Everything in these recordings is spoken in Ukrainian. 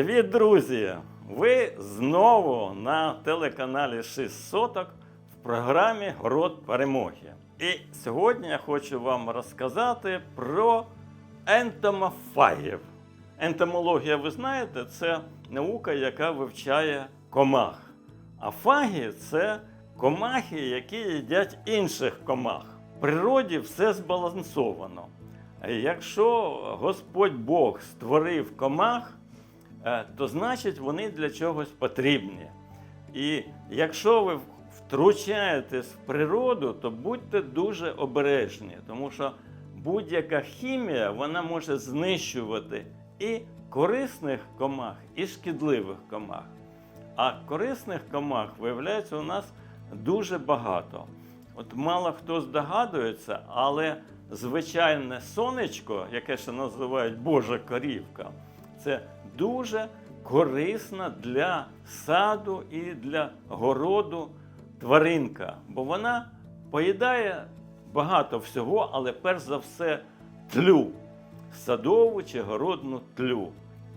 Привіт, друзі! Ви знову на телеканалі 6 соток в програмі Город перемоги. І сьогодні я хочу вам розказати про ентомофагів. Ентомологія, ви знаєте, це наука, яка вивчає комах. А фаги це комахи, які їдять інших комах. В природі все збалансовано. Якщо Господь Бог створив комах, то значить вони для чогось потрібні. І якщо ви втручаєтесь в природу, то будьте дуже обережні, тому що будь-яка хімія вона може знищувати і корисних комах, і шкідливих комах. А корисних комах, виявляється, у нас дуже багато. От мало хто здогадується, але звичайне сонечко, яке ще називають Божа корівка, це дуже корисна для саду і для городу тваринка, бо вона поїдає багато всього, але перш за все тлю, садову чи городну тлю.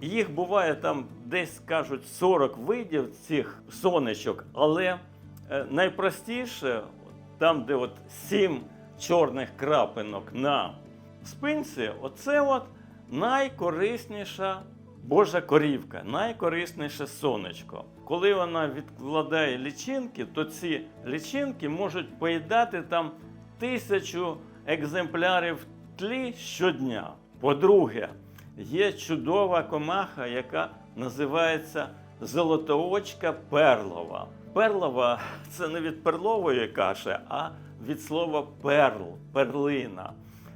Їх буває там десь кажуть 40 видів цих сонечок, але е, найпростіше, там, де от сім чорних крапинок на спинці, оце от найкорисніша Божа корівка, найкорисніше сонечко. Коли вона відкладає лічинки, то ці лічинки можуть поїдати там тисячу екземплярів тлі щодня. По-друге, є чудова комаха, яка називається золотоочка перлова. Перлова це не від перлової каші, а від слова перл, перлина.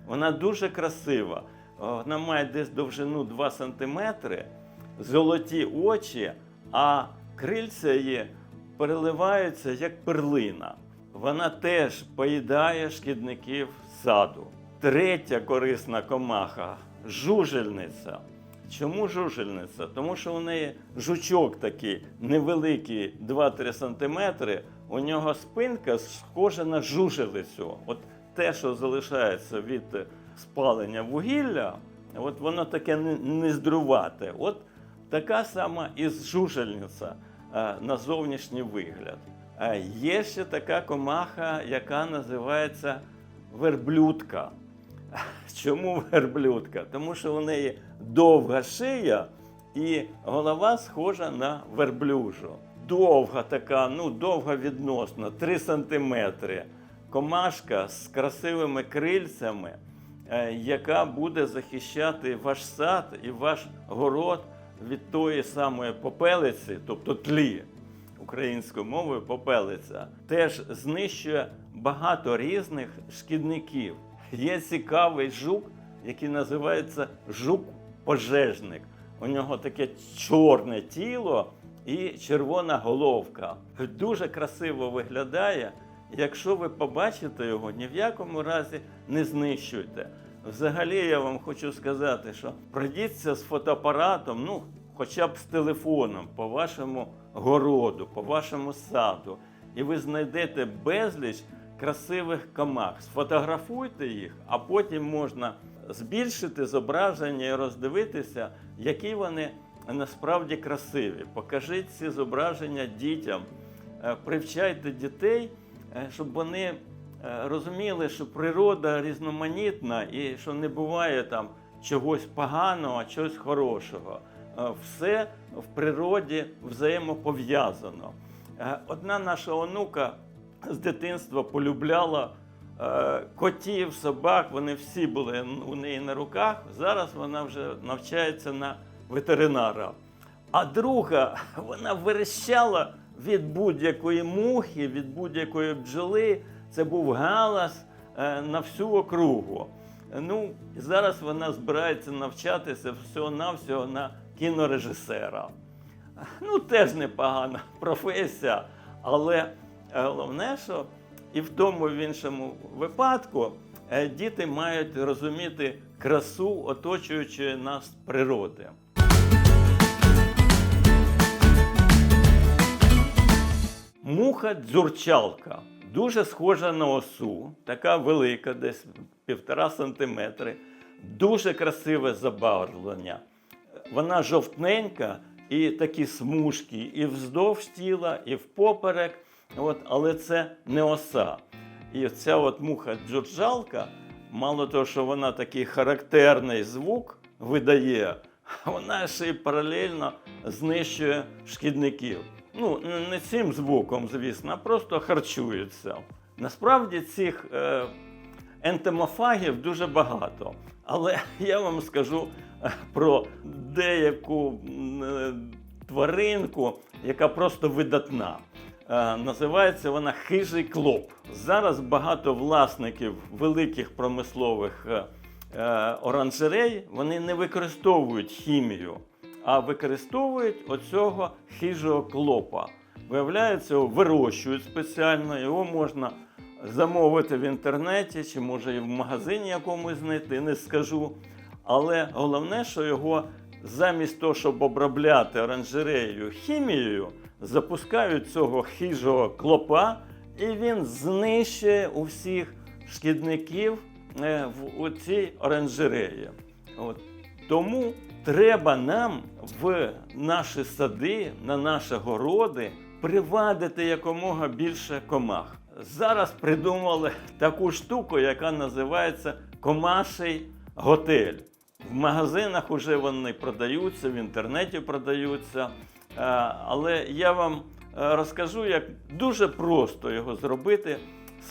Вона дуже красива. Вона має десь довжину 2 см, золоті очі, а крильця її переливаються як перлина. Вона теж поїдає шкідників саду. Третя корисна комаха жужельниця. Чому жужельниця? Тому що у неї жучок такий невеликий 2-3 см, у нього спинка схожа на жужелицю. От те, що залишається від спалення вугілля, от воно таке нездрувате. От така сама і жужельниця е, на зовнішній вигляд. Е, Є ще така комаха, яка називається верблюдка. Чому верблюдка? Тому що у неї довга шия і голова схожа на верблюжу. Довга така, ну довга відносно, 3 сантиметри. Комашка з красивими крильцями, яка буде захищати ваш сад і ваш город від тої самої попелиці, тобто тлі українською мовою попелиця, теж знищує багато різних шкідників. Є цікавий жук, який називається жук-пожежник. У нього таке чорне тіло і червона головка. Дуже красиво виглядає. Якщо ви побачите його, ні в якому разі не знищуйте. Взагалі, я вам хочу сказати, що пройдіться з фотоапаратом, ну, хоча б з телефоном по вашому городу, по вашому саду, і ви знайдете безліч красивих комах. Сфотографуйте їх, а потім можна збільшити зображення і роздивитися, які вони насправді красиві. Покажіть ці зображення дітям, Е, привчайте дітей, щоб вони е, розуміли, що природа різноманітна і що не буває там чогось поганого, чогось хорошого. Е, Все в природі взаємопов'язано. Е, Одна наша онука з дитинства полюбляла е, котів, собак, вони всі були у неї на руках. Зараз вона вже навчається на ветеринара. А друга, вона верещала від будь-якої мухи, від будь-якої бджоли. Це був галас е, на всю округу. Ну, зараз вона збирається навчатися всього-навсього на кінорежисера. Ну, теж непогана професія, але е, головне, що і в тому в іншому випадку е, діти мають розуміти красу оточуючої нас природи. Муха дзюрчалка дуже схожа на осу, така велика, десь півтора сантиметри, дуже красиве забарвлення. вона жовтненька і такі смужки, і вздовж тіла, і впоперек. От, але це не оса. І ця от муха джурджалка, мало того, що вона такий характерний звук видає, вона ще й паралельно знищує шкідників. Ну, не- цим звуком, звісно, а просто харчується. Насправді цих е, ентомофагів дуже багато. Але я вам скажу е, про деяку е, тваринку, яка просто видатна. Е, Називається вона хижий клоп. Зараз багато власників великих промислових е, е, оранжерей вони не використовують хімію, а використовують оцього хижого клопа. Виявляється, його вирощують спеціально, його можна замовити в інтернеті, чи може і в магазині якомусь знайти, не скажу. Але головне, що його замість того, щоб обробляти оранжерею хімією, запускають цього хижого клопа, і він знищує усіх шкідників е, в цій оранжереї. От. Тому треба нам в наші сади, на наші городи привадити якомога більше комах. Зараз придумали таку штуку, яка називається комаший готель. В магазинах вже вони продаються, в інтернеті продаються. Е, Але я вам е, розкажу, як дуже просто його зробити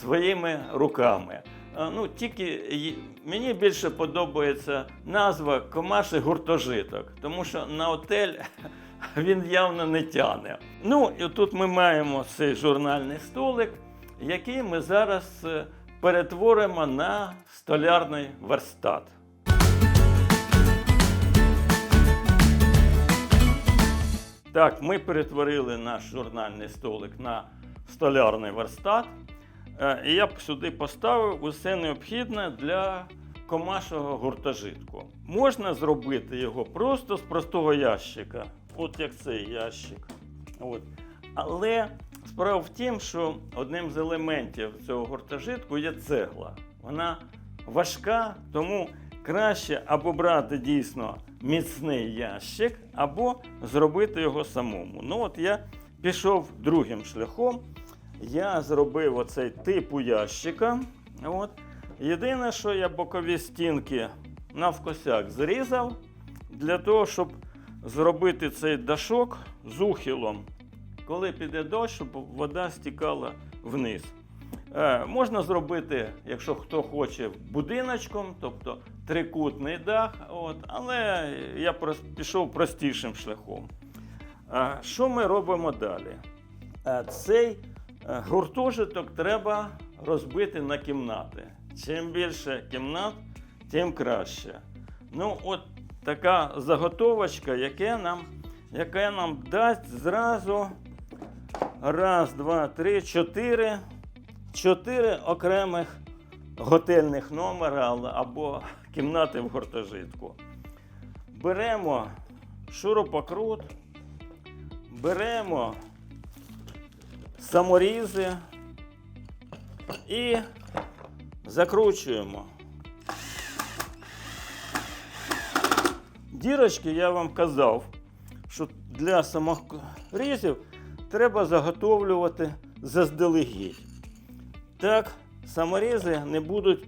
своїми руками. Ну, тільки мені більше подобається назва комаші гуртожиток, тому що на готель він явно не тяне. Ну, і тут ми маємо цей журнальний столик, який ми зараз е, перетворимо на столярний верстат. Так, ми перетворили наш журнальний столик на столярний верстат. Е, І я б сюди поставив усе необхідне для комашого гуртожитку. Можна зробити його просто з простого ящика, от як цей ящик. От. Але справа в тім, що одним з елементів цього гуртожитку є цегла. Вона важка, тому краще або брати дійсно міцний ящик, або зробити його самому. Ну от я пішов другим шляхом. Я зробив оцей типу ящика. От. Єдине, що я бокові стінки навкосяк зрізав для того, щоб зробити цей дашок з ухилом. Коли піде дощ, щоб вода стікала вниз. Е, можна зробити, якщо хто хоче, будиночком, тобто трикутний дах, от, але я пішов простішим шляхом. А що ми робимо далі? Е, Цей е, гуртожиток треба розбити на кімнати. Чим більше кімнат, тим краще. Ну, от така заготовочка, яке нам, яка нам дасть зразу раз, два, три, чотири, чотири окремих готельних номера або кімнати в гуртожитку. Беремо шуропокрут, беремо саморізи і закручуємо. Дірочки я вам казав, що для саморізів треба заготовлювати заздалегідь. Так саморізи не будуть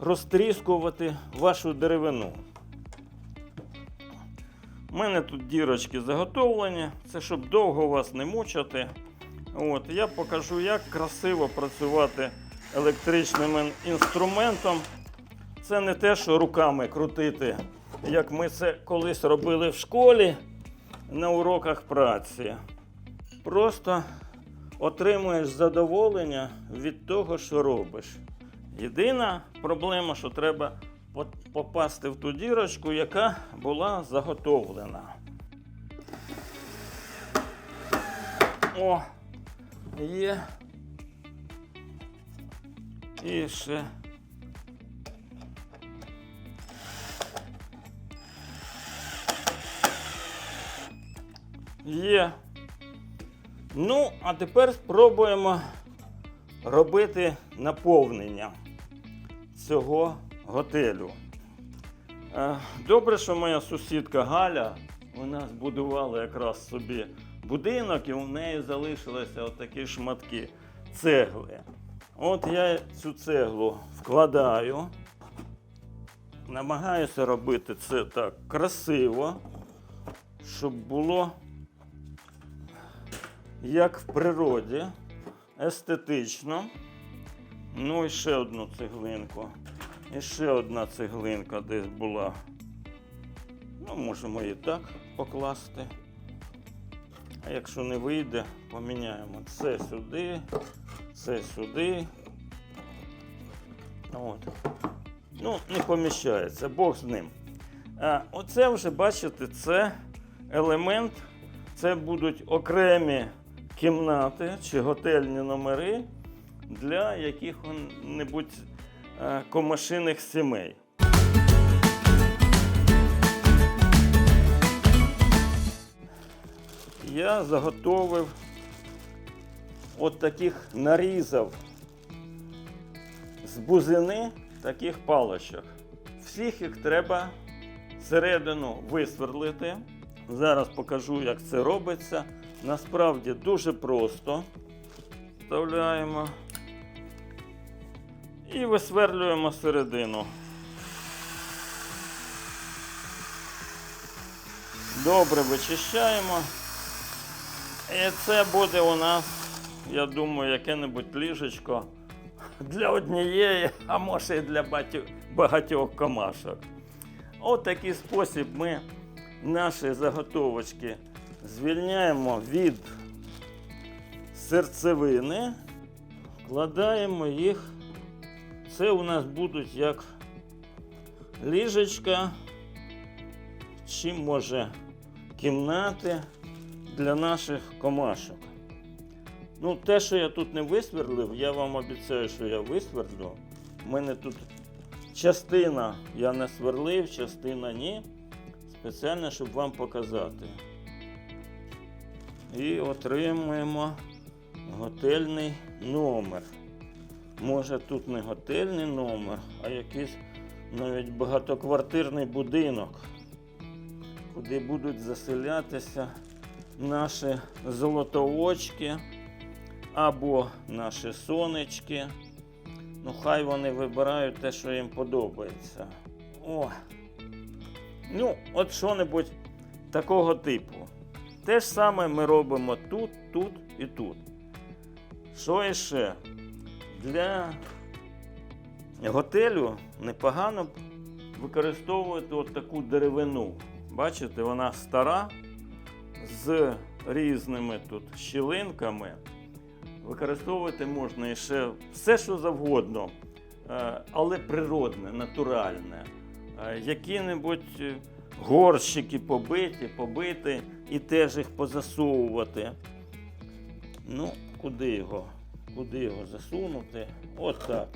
розтріскувати вашу деревину. У мене тут дірочки заготовлені, це щоб довго вас не мучити. От, я покажу, як красиво працювати електричним інструментом. Це не те, що руками крутити, як ми це колись робили в школі на уроках праці. Просто отримуєш задоволення від того, що робиш. Єдина проблема, що треба попасти в ту дірочку, яка була заготовлена. О, є. І ще. Є. Ну, а тепер спробуємо робити наповнення цього готелю. Е, Добре, що моя сусідка Галя, вона збудувала якраз собі будинок, і у неї залишилися отакі шматки цегли. От я цю цеглу вкладаю, намагаюся робити це так красиво, щоб було як в природі, естетично. Ну і ще одну цеглинку. І ще одна цеглинка десь була. Ну, можемо і так покласти. А якщо не вийде, поміняємо це сюди, це сюди. От. Ну, не поміщається, Бог з ним. А оце вже, бачите, це елемент, це будуть окремі кімнати чи готельні номери для яких-небудь е, комашиних сімей. Я заготовив от таких нарізав з бузини таких паличок. Всіх їх треба всередину висверлити. Зараз покажу, як це робиться. Насправді дуже просто. Вставляємо і висверлюємо середину. Добре вичищаємо. І це буде у нас, я думаю, яке-небудь ліжечко для однієї, а може і для багатьох комашок. От такий спосіб ми наші заготовочки звільняємо від серцевини, вкладаємо їх. Це у нас будуть як ліжечка, чи може кімнати для наших комашок. Ну, те, що я тут не висверлив, я вам обіцяю, що я висверлю. У мене тут частина я не сверлив, частина ні. Спеціально, щоб вам показати. І отримуємо готельний номер. Може тут не готельний номер, а якийсь навіть багатоквартирний будинок, куди будуть заселятися наші золотоочки або наші сонечки. Ну, хай вони вибирають те, що їм подобається. О! Ну, от що-небудь такого типу. Те ж саме ми робимо тут, тут і тут. Що іще? Для готелю непогано використовувати от таку деревину. Бачите, вона стара з різними тут щілинками. Використовувати можна ще все, що завгодно, е, але природне, натуральне. Е, Які-небудь е, горщики побиті, побити і теж їх позасовувати. Ну, куди його? Куди його засунути? От так,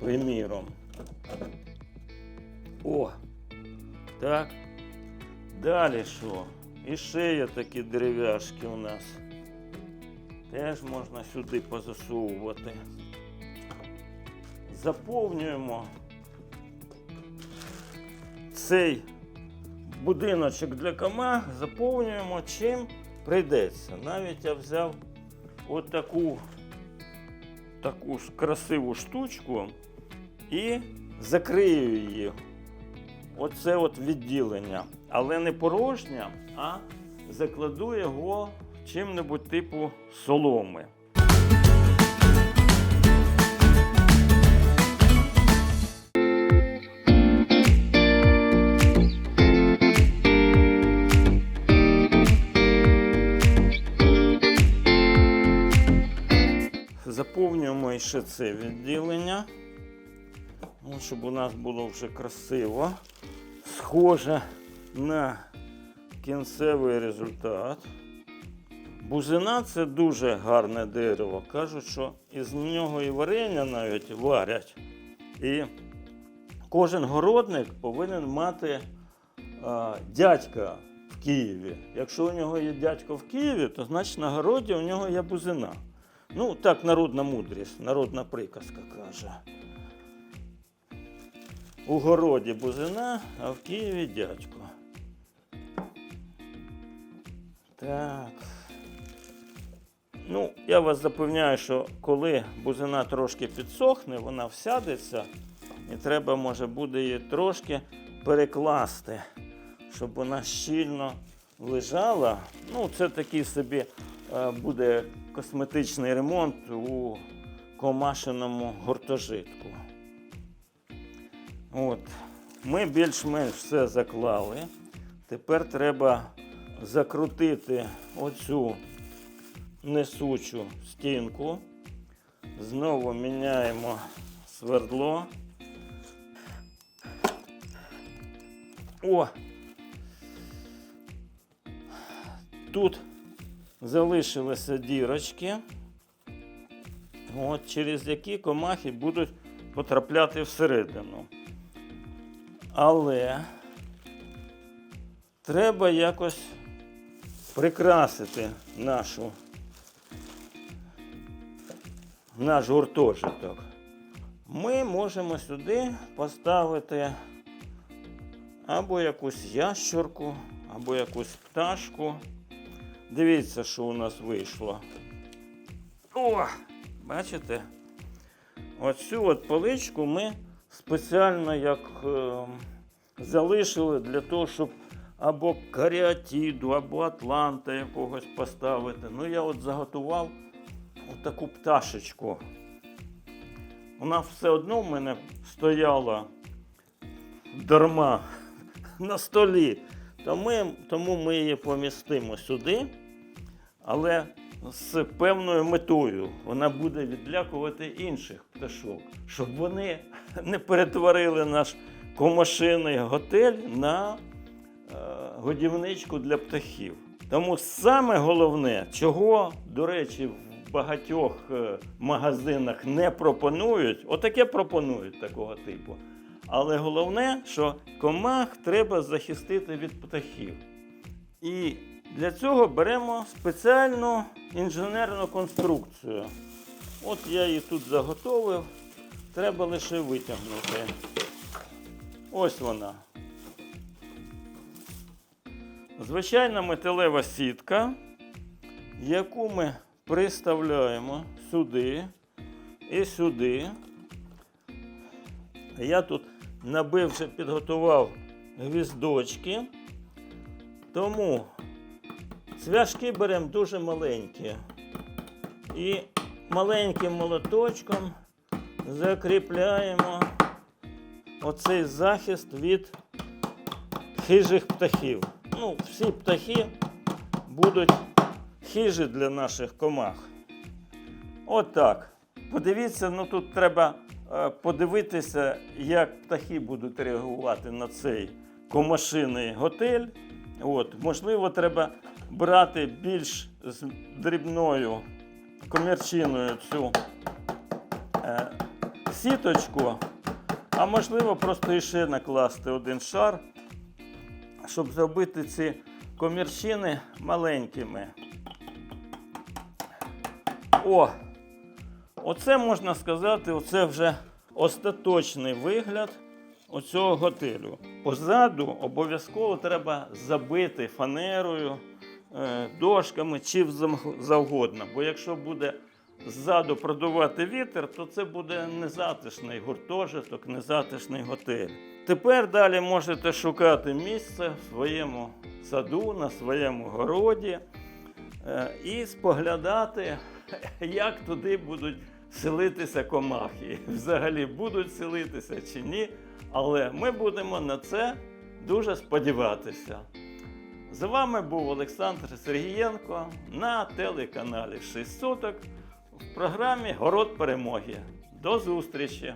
приміром. О! Так. Далі що? І ще є такі дерев'яшки у нас. Теж можна сюди позасовувати. Заповнюємо цей будиночок для комах, заповнюємо чим прийдеться. Навіть я взяв от таку, таку красиву штучку і закрию її. Оце от відділення. Але не порожнє, а закладу його чим-небудь типу соломи. Заповнюємо ще це відділення, ну, щоб у нас було вже красиво, схоже на кінцевий результат. Бузина це дуже гарне дерево. Кажуть, що із нього і варення навіть варять. І кожен городник повинен мати а, дядька в Києві. Якщо у нього є дядько в Києві, то значить на городі у нього є бузина. Ну, так народна мудрість, народна приказка каже. у городі бузина, а в Києві дядько. Так. Ну, я вас запевняю, що коли бузина трошки підсохне, вона всядеться, і треба, може, буде її трошки перекласти, щоб вона щільно лежала. Ну, це такий собі е, буде косметичний ремонт у комашеному гуртожитку. От. Ми більш-менш все заклали. Тепер треба закрутити оцю несучу стінку. Знову міняємо свердло. О! Тут залишилися дірочки, от, через які комахи будуть потрапляти всередину. Але треба якось прикрасити нашу, наш гуртожиток. Ми можемо сюди поставити або якусь ящурку, або якусь пташку. Дивіться, що у нас вийшло. О! Бачите? Оцю от поличку ми спеціально як е, залишили для того, щоб або каріатіду, або атланта якогось поставити. Ну, я от заготував таку пташечку. Вона все одно в мене стояла дарма на столі. Тому ми її помістимо сюди, але з певною метою вона буде відлякувати інших пташок, щоб вони не перетворили наш комашиний готель на годівничку для птахів. Тому саме головне, чого, до речі, в багатьох е, магазинах не пропонують, отаке пропонують такого типу. Але головне, що комах треба захистити від птахів. І для цього беремо спеціальну інженерну конструкцію. От я її тут заготовив, треба лише витягнути. Ось вона. Звичайна металева сітка, яку ми приставляємо сюди і сюди. Я тут набив вже підготував гвіздочки. Тому цвяшки беремо дуже маленькі. І маленьким молоточком закріпляємо оцей захист від хижих птахів. Ну, всі птахи будуть хижі для наших комах. Отак. Подивіться, ну тут треба е, подивитися, як птахи будуть реагувати на цей комашиний готель. От, можливо, треба брати більш з дрібною комірчиною цю е, сіточку, а можливо, просто іще накласти один шар, щоб зробити ці комірчини маленькими. О! Оце можна сказати, оце вже остаточний вигляд оцього готелю. Позаду обов'язково треба забити фанерою, е, дошками чи завгодно. Бо якщо буде ззаду продувати вітер, то це буде незатишний гуртожиток, незатишний готель. Тепер далі можете шукати місце в своєму саду, на своєму городі е, і споглядати, як туди будуть селитися комахи. Взагалі будуть селитися чи ні. Але ми будемо на це дуже сподіватися. З вами був Олександр Сергієнко на телеканалі 6 соток в програмі Город перемоги. До зустрічі!